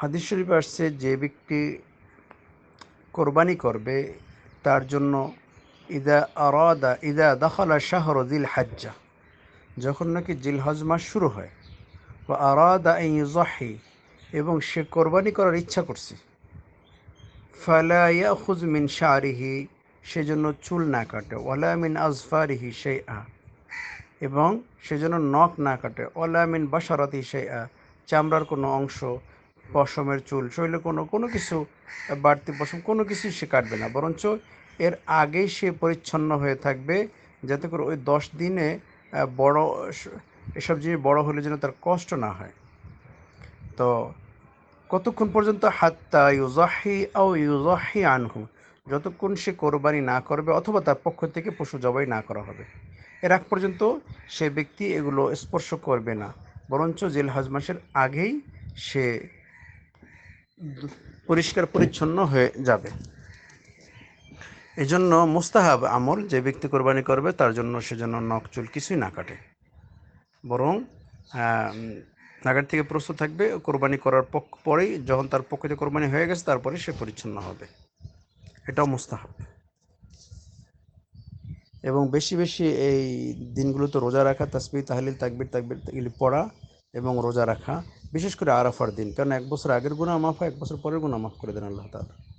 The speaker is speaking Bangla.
হাদিস শরীফ আসছে, যে ব্যক্তি কোরবানি করবে, তার জন্য ইদা আরাদা, ইদা দখলা শাহর দিল হাজ্জা যখন নাকি জিলহজ মাস শুরু হয় বা আরাদা ইজাহি এবং সে কোরবানি করার ইচ্ছা করছে। ফালা ইয়াখুজ মিন শারিহি সেজন্য চুল না কাটে, ওয়ালা মিন আজফারিহি সেই আ এবং সেজন্য নখ না কাটে, ওয়ালা মিন বাসারাতি সেই আ চামড়ার কোনো অংশ পশমের চুল, শরীরে কোনো কোনো কিছু বাড়তি পশম, কোনো কিছুই সে কাটবে না। বরঞ্চ এর আগেই সে পরিচ্ছন্ন হয়ে থাকবে, যাতে করে ওই দশ দিনে বড় এসব জিনিস বড় হলে যেন তার কষ্ট না হয়। তো কতক্ষণ পর্যন্ত হাত্তা ইউজাহি আও ইউজাহি আনহু, যতক্ষণ সে কোরবানি না করবে অথবা তার পক্ষ থেকে পশু জবাই না করা হবে, এর আগ পর্যন্ত সে ব্যক্তি এগুলো স্পর্শ করবে না। বরঞ্চ জেল হাজ মাসের আগেই সে পরিষ্কার পরিচ্ছন্ন হয়ে যাবে। এজন্য মুস্তাহাব আমল যে ব্যক্তি কোরবানি করবে, তার জন্য সেজন্য নখ চুল কিছুই না কাটে। বরং নাগার থেকে প্রস্তুত থাকবে, কোরবানি করার পক্ষ পরেই যখন তার পক্ষে কোরবানি হয়ে গেছে, তারপরে সে পরিচ্ছন্ন হবে। এটাও মুস্তাহাব। এবং বেশি বেশি এই দিনগুলোতে রোজা রাখা তাসবি তাহলিল, তাকবির তাকবির এগুলি পড়া এবং রোজা রাখা বিশেষ করে আরাফার দিন। কারণ এক বছর আগের গুণা মাফ হয়, এক বছর পরের গুণা মাফ করে দেন আল্লাহ তাআলা।